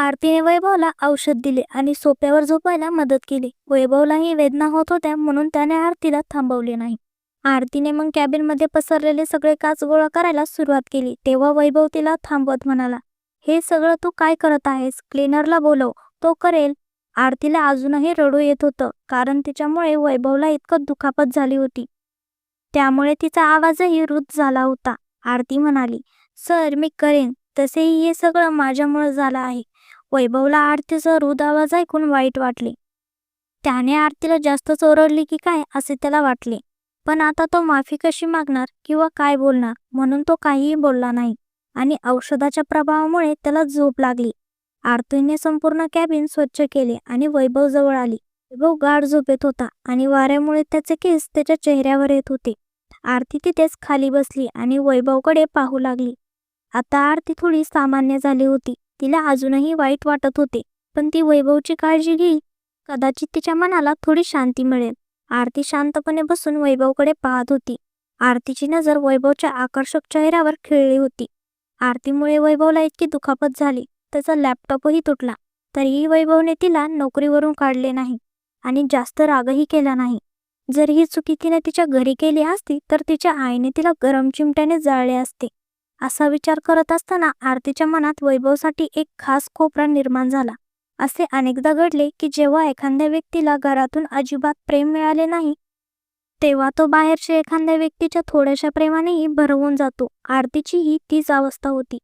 आरतीने वैभवला औषध दिले आणि सोप्यावर झोपायला मदत केली. वैभवलाही वेदना होत होत्या म्हणून त्याने आरतीला थांबवले नाही. आरतीने मग कॅबिनमध्ये पसरलेले सगळे काच गोळा करायला सुरुवात केली. तेव्हा वैभव तिला थांबवत म्हणाला हे सगळं तू काय करत आहेस? क्लीनरला बोलव. तो करेल. आरतीला अजूनही रडू येत होतं कारण तिच्यामुळे वैभवला इतकं दुखापत झाली होती. त्यामुळे तिचा आवाजही रुद्ध झाला होता. आरती म्हणाली सर मी करेन. तसेही हे सगळं माझ्यामुळे झालं आहे. वैभवला आरतीचा रुद आवाज ऐकून वाईट वाटले. त्याने आरतीला जास्तच ओरडली की काय असे त्याला वाटले. पण आता तो माफी कशी मागणार किंवा काय बोलणार म्हणून तो काहीही बोलला नाही आणि औषधाच्या प्रभावामुळे त्याला झोप लागली. आरतीने संपूर्ण कॅबिन स्वच्छ केले आणि वैभव जवळ आली. वैभव गाढ झोपेत होता आणि वाऱ्यामुळे त्याचे केस त्याच्या चेहऱ्यावर येत होते. आरती तिथेच खाली बसली आणि वैभवकडे पाहू लागली. आता आरती थोडी सामान्य झाली होती. तिला अजूनही वाईट वाटत होते पण ती वैभवची काळजी घेईल कदाचित तिच्या मनाला थोडी शांती मिळेल. आरती शांतपणे बसून वैभवकडे पाहत होती. आरतीची नजर वैभवच्या आकर्षक चेहऱ्यावर खिळली होती. आरतीमुळे वैभवला इतकी दुखापत झाली त्याचा लॅपटॉपही तुटला तरीही वैभवने तिला नोकरीवरून काढले नाही आणि जास्त रागही केला नाही. जर ही चुकी तिने तिच्या घरी केली असती तर तिच्या आईने तिला गरम चिमट्याने जाळले असते. असा विचार करत असताना आरतीच्या मनात वैभवसाठी एक खास कोपरा निर्माण झाला. असे अनेकदा घडले की जेव्हा एखाद्या व्यक्तीला घरातून अजिबात प्रेम मिळाले नाही तेव्हा तो बाहेरच्या एखाद्या व्यक्तीच्या थोड्याशा प्रेमानेही भरवून जातो. आरतीचीही तीच अवस्था होती.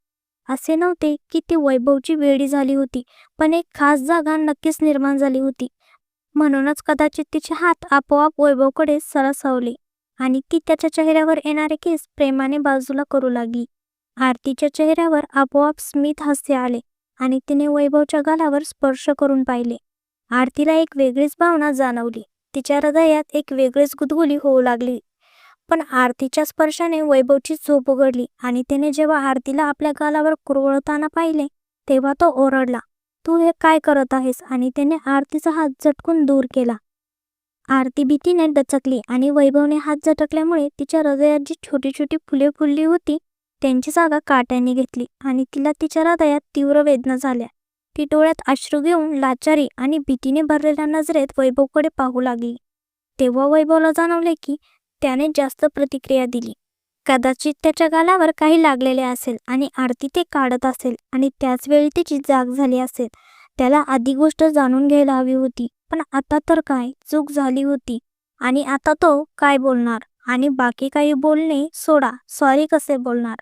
असे नव्हते की ती वैभवची वेडी झाली होती पण एक खास जागा नक्कीच निर्माण झाली होती. म्हणूनच कदाचित तिचे हात आपोआप वैभवकडे सरसावले आणि ती त्याच्या चेहऱ्यावर येणारे केस प्रेमाने बाजूला करू लागली. आरतीच्या चेहऱ्यावर आपोआप स्मित हास्य आले आणि तिने वैभवच्या गालावर स्पर्श करून पाहिले. आरतीला एक वेगळीच भावना जाणवली. तिच्या हृदयात एक वेगळीच गुदगुली होऊ लागली. पण आरतीच्या स्पर्शाने वैभवची झोप उघडली आणि तिने जेव्हा आरतीला आपल्या गालावर कुरवळताना पाहिले तेव्हा तो ओरडला तू हे काय करत आहेस? आणि त्याने आरतीचा हात झटकून दूर केला. आरती भीतीने डचकली आणि वैभवने हात झटकल्यामुळे तिच्या हृदयात जी छोटी छोटी फुले फुलली होती त्यांची जागा काट्याने घेतली आणि तिला तिच्या हृदयात तीव्र वेदना झाल्या. ती डोळ्यात अश्रू घेऊन लाचारी आणि भीतीने भरलेल्या नजरेत वैभवकडे पाहू लागली. तेव्हा वैभवला जाणवले की त्याने जास्त प्रतिक्रिया दिली. कदाचित त्याच्या गालावर काही लागलेले असेल आणि आरती ते काढत असेल आणि त्याच वेळी तिची जाग झाली असेल. त्याला आधी गोष्ट जाणून घ्यायला हवी होती पण आता तर काय? चूक झाली होती. आणि आता तो काय बोलणार? आणि बाकी काही बोलणे? सोडा सॉरी कसे बोलणार?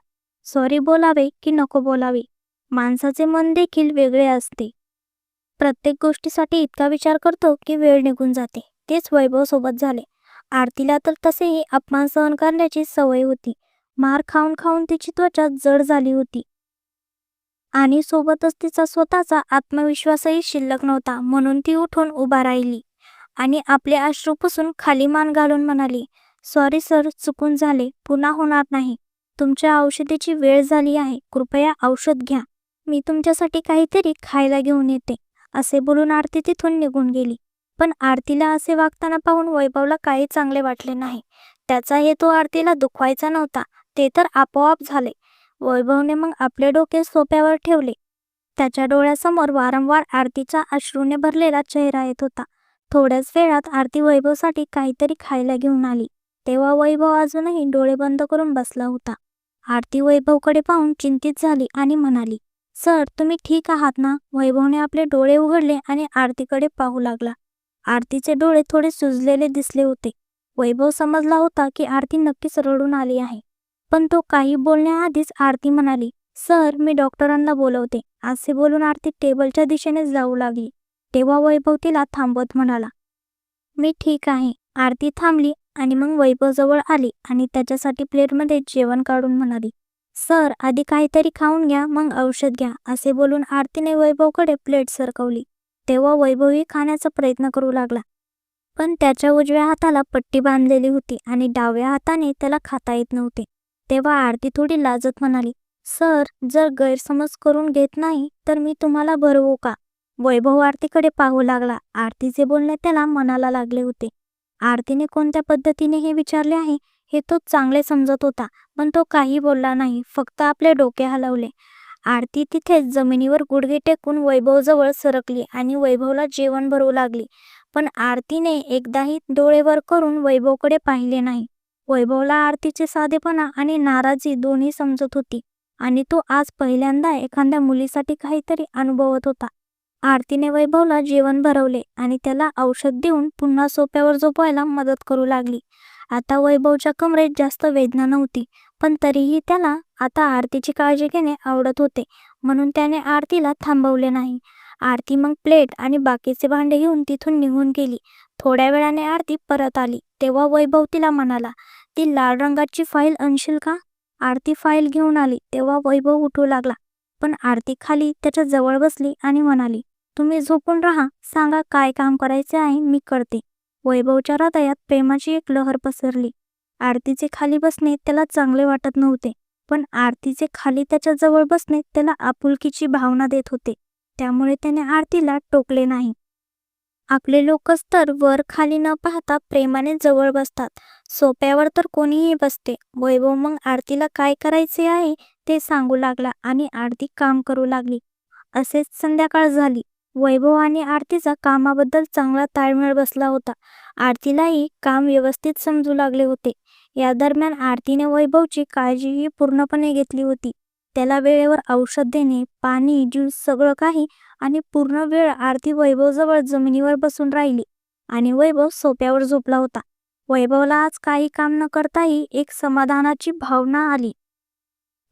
सॉरी बोलावे की नको बोलावे. माणसाचे मन देखील वेगळे असते. प्रत्येक गोष्टीसाठी इतका विचार करतो की वेळ निघून जाते. तेच वैभव सोबत झाले. आरतीला तर तसेही अपमान सहन करण्याची सवय होती. मार खाऊन खाऊन तिची त्वचा जड झाली होती. आणि सोबतच तिचा स्वतःचा आत्मविश्वासही शिल्लक नव्हता म्हणून ती उठून उभा राहिली. आणि आपले अश्रू पुसून खाली मान घालून म्हणाली सॉरी सर चुकून झाले. पुन्हा होणार नाही. तुमच्या औषधीची वेळ झाली आहे कृपया औषध घ्या. मी तुमच्यासाठी काहीतरी खायला घेऊन येते असे बोलून आरती तिथून निघून गेली. पण आरतीला असे वागताना पाहून वैभवला काही चांगले वाटले नाही. त्याचा हेतू आरतीला दुखवायचा नव्हता ते तर आपोआप झाले. वैभवने मग आपले डोके सोप्यावर ठेवले. त्याच्या डोळ्यासमोर वारंवार आरतीचा अश्रूने भरलेला चेहरा येत होता. थोड्याच वेळात आरती वैभवसाठी काहीतरी खायला घेऊन आली. तेव्हा वैभव अजूनही डोळे बंद करून बसला होता. आरती वैभवकडे पाहून चिंतित झाली आणि म्हणाली सर तुम्ही ठीक आहात ना? वैभवने आपले डोळे उघडले आणि आरतीकडे पाहू लागला. आरतीचे डोळे थोडे सुजलेले दिसले होते. वैभव समजला होता की आरती नक्कीच रडून आली आहे. पण तो काही बोलण्याआधीच आरती म्हणाली सर मी डॉक्टरांना बोलवते. असे बोलून आरती टेबलच्या दिशेने जाऊ लागली. तेव्हा वैभव तिला थांबवत म्हणाला मी ठीक आहे. आरती थांबली आणि मग वैभवजवळ आली आणि त्याच्यासाठी प्लेटमध्ये जेवण काढून म्हणाली सर आधी काहीतरी खाऊन घ्या मग औषध घ्या असे बोलून आरतीने वैभवकडे प्लेट सरकवली. तेव्हा वैभवही खाण्याचा प्रयत्न करू लागला. पण त्याच्या उजव्या हाताला पट्टी बांधलेली होती आणि डाव्या हाताने त्याला खाता येत नव्हते. तेव्हा आरती थोडी लाजत म्हणाली सर जर गैरसमज करून घेत नाही तर मी तुम्हाला भरवू का? वैभव आरतीकडे पाहू लागला. आरतीचे बोलणे त्याला मनाला लागले होते. आरतीने कोणत्या पद्धतीने हे विचारले आहे हे तो चांगले समजत होता पण तो काही बोलला नाही फक्त आपले डोके हलवले. आरती तिथेच जमिनीवर गुडघे टेकून वैभवजवळ सरकली आणि वैभवला जेवण भरू लागली. पण आरतीने एकदाही डोळे वर करून वैभवकडे पाहिले नाही. वैभवला आरतीचे साधेपणा आणि नाराजी दोन्ही समजत होती आणि तो आज पहिल्यांदा एखाद्या मुलीसाठी काहीतरी अनुभवत होता. आरतीने वैभवला जेवण भरवले आणि त्याला औषध देऊन पुन्हा सोप्यावर झोपवायला मदत करू लागली. आता वैभवच्या कमरेत जास्त वेदना नव्हती पण तरीही त्याला आता आरतीची काळजी घेणे आवडत होते म्हणून त्याने आरतीला थांबवले नाही. आरती मग प्लेट आणि बाकीचे भांडे घेऊन तिथून निघून गेली. थोड्या वेळाने आरती परत आली तेव्हा वैभव तिला म्हणाला ती लाल रंगाची फाईल आणशील का? आरती फाईल घेऊन आली तेव्हा वैभव उठू लागला पण आरती खाली त्याच्याजवळ बसली आणि म्हणाली तुम्ही झोपून राहा सांगा काय काम करायचे आहे मी करते. वैभवच्या हृदयात प्रेमाची एक लहर पसरली. आरतीचे खाली बसणे त्याला चांगले वाटत नव्हते पण आरतीचे खाली त्याच्याजवळ बसणे त्याला आपुलकीची भावना देत होते. त्यामुळे त्याने आरतीला टोकले नाही. आपले लोकच तर वर खाली न पाहता प्रेमाने जवळ बसतात. सोप्यावर तर कोणीही बसते. वैभव मग आरतीला काय करायचे आहे ते सांगू लागला आणि आरती काम करू लागली. असेच संध्याकाळ झाली. वैभव आणि आरतीचा कामाबद्दल चांगला ताळमेळ बसला होता. आरतीलाही काम व्यवस्थित समजू लागले होते. या दरम्यान आरतीने वैभवची काळजीही पूर्णपणे घेतली होती. त्याला वेळेवर औषध देणे पाणी ज्यूस सगळं काही आणि पूर्ण वेळ आरती वैभवजवळ जमिनीवर बसून राहिली आणि वैभव सोप्यावर झोपला होता. वैभवला आज काही काम न करताही एक समाधानाची भावना आली.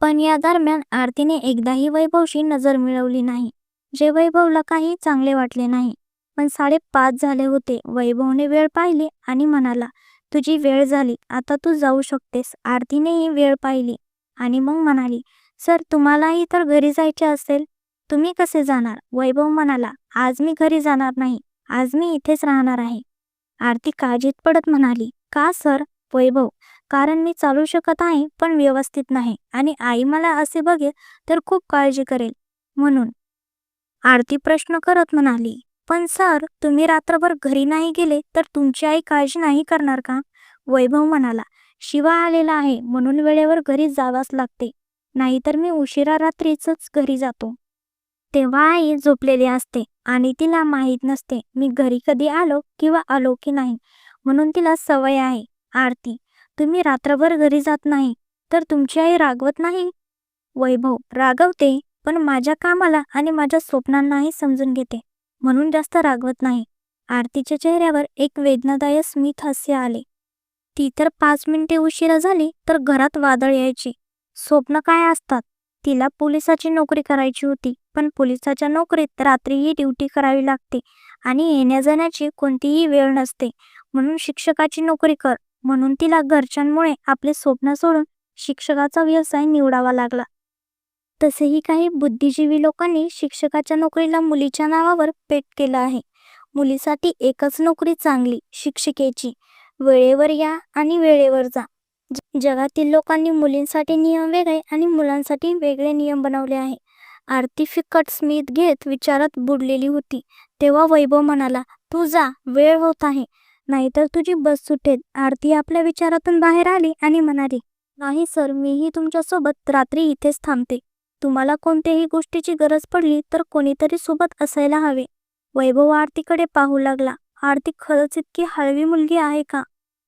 पण या दरम्यान आरतीने एकदाही वैभवशी नजर मिळवली नाही. जे वैभवला काही चांगले वाटले नाही. पण साडेपाच झाले होते. वैभवने वेळ पाहिली आणि म्हणाला तुझी वेळ झाली. आता तू जाऊ शकतेस. आरतीनेही वेळ पाहिली आणि मग म्हणाली सर तुम्हालाही तर घरी जायचे असेल. तुम्ही कसे जाणार? वैभव म्हणाला आज मी घरी जाणार नाही. आज मी इथेच राहणार आहे. आरती काळजीत पडत म्हणाली का सर? वैभव कारण मी चालू शकत आहे पण व्यवस्थित नाही आणि आई मला असे बघेल तर खूप काळजी करेल. म्हणून आरती प्रश्न करत म्हणाली पण सर तुम्ही रात्रभर घरी नाही गेले तर तुमची आई काळजी नाही करणार का? वैभव म्हणाला शिवा आलेला आहे म्हणून वेळेवर घरी जावाच लागते. नाहीतर मी उशिरा रात्रीच घरी जातो. तेव्हा आई झोपलेली असते आणि तिला माहीत नसते मी घरी कधी आलो किंवा आलो की नाही? म्हणून तिला सवय आहे आरती तुम्ही रात्रभर घरी जात नाही तर तुमची आई रागवत नाही? वैभव रागवते. पण माझ्या कामाला आणि माझ्या स्वप्नांनाही समजून घेते. म्हणून जास्त रागवत नाही. आरतीच्या चेहऱ्यावर एक वेदनादायक स्मित हास्य आले. ती तर पाच मिनिटे उशिरा झाली तर घरात वादळ यायची. स्वप्न काय असतात? तिला पोलिसाची नोकरी करायची होती पण पोलिसाच्या नोकरीत रात्रीही ड्युटी करावी लागते आणि येण्या जाण्याची कोणतीही वेळ नसते. म्हणून शिक्षकाची नोकरी कर. म्हणून तिला घरच्यांमुळे आपले स्वप्न सोडून शिक्षकाचा व्यवसाय निवडावा लागला. तसेही काही बुद्धिजीवी लोकांनी शिक्षकाच्या नोकरीला मुलीच्या नावावर पेट केलं आहे. मुलीसाठी एकच नोकरी चांगली शिक्षिकेची. वेळेवर या आणि वेळेवर जा. जगातील लोकांनी मुलींसाठी नियम वेगळे आणि मुलांसाठी वेगळे नियम बनवले आहे. आरती फिकट स्मित घेत विचारात बुडलेली होती. तेव्हा वैभव म्हणाला तू जा वेळ होत आहे. नाहीतर तुझी बस सुटेल. आरती आपल्या विचारातून बाहेर आली आणि म्हणाली नाही सर मीही तुमच्यासोबत रात्री इथेच थांबते. तुम्हाला कोणत्याही गोष्टीची गरज पडली तर कोणीतरी सोबत असायला हवे. वैभव आरतीकडे पाहू लागला. आरती खरंच इतकी हळवी मुलगी आहे का?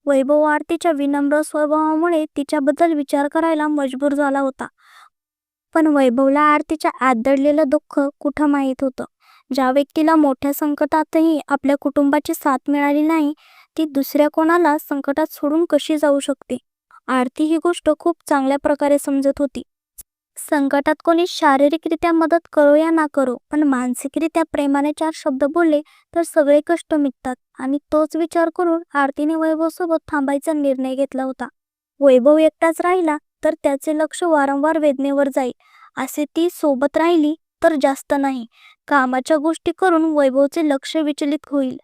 वैभव आरतीच्या विनम्र स्वभावामुळे तिच्याबद्दल विचार करायला मजबूर झाला होता. पण वैभवला आरतीच्या आत दडलेलं दुःख कुठं माहीत होतं? ज्या व्यक्तीला मोठ्या संकटातही आपल्या कुटुंबाची साथ मिळाली नाही ती दुसऱ्या कोणाला संकटात सोडून कशी जाऊ शकते? आरती ही गोष्ट खूप चांगल्या प्रकारे समजत होती. संकटात कोणी शारीरिकरित्या मदत करो या ना करो पण मानसिकरित्या प्रेमाने चार शब्द बोलले तर सगळे कष्ट मिटतात. आणि तोच विचार करून आरतीने वैभव सोबत थांबायचा निर्णय घेतला होता. वैभव एकटाच राहिला तर त्याचे लक्ष वारंवार वेदनेवर जाईल. असे ती सोबत राहिली तर जास्त नाही. कामाच्या गोष्टी करून वैभवचे लक्ष विचलित होईल.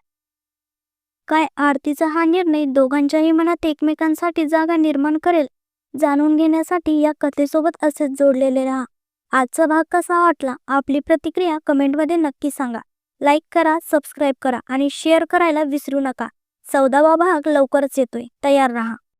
काय आरतीचा हा निर्णय दोघांच्याही मनात एकमेकांसाठी जागा निर्माण करेल? जाणून घेण्यासाठी या कथेसोबत असेच जोडलेले राहा. आजचा भाग कसा वाटला? आपली प्रतिक्रिया कमेंटमध्ये नक्की सांगा. लाईक करा सबस्क्राईब करा आणि शेअर करायला विसरू नका. चौदावा भाग लवकरच येतोय. तयार राहा.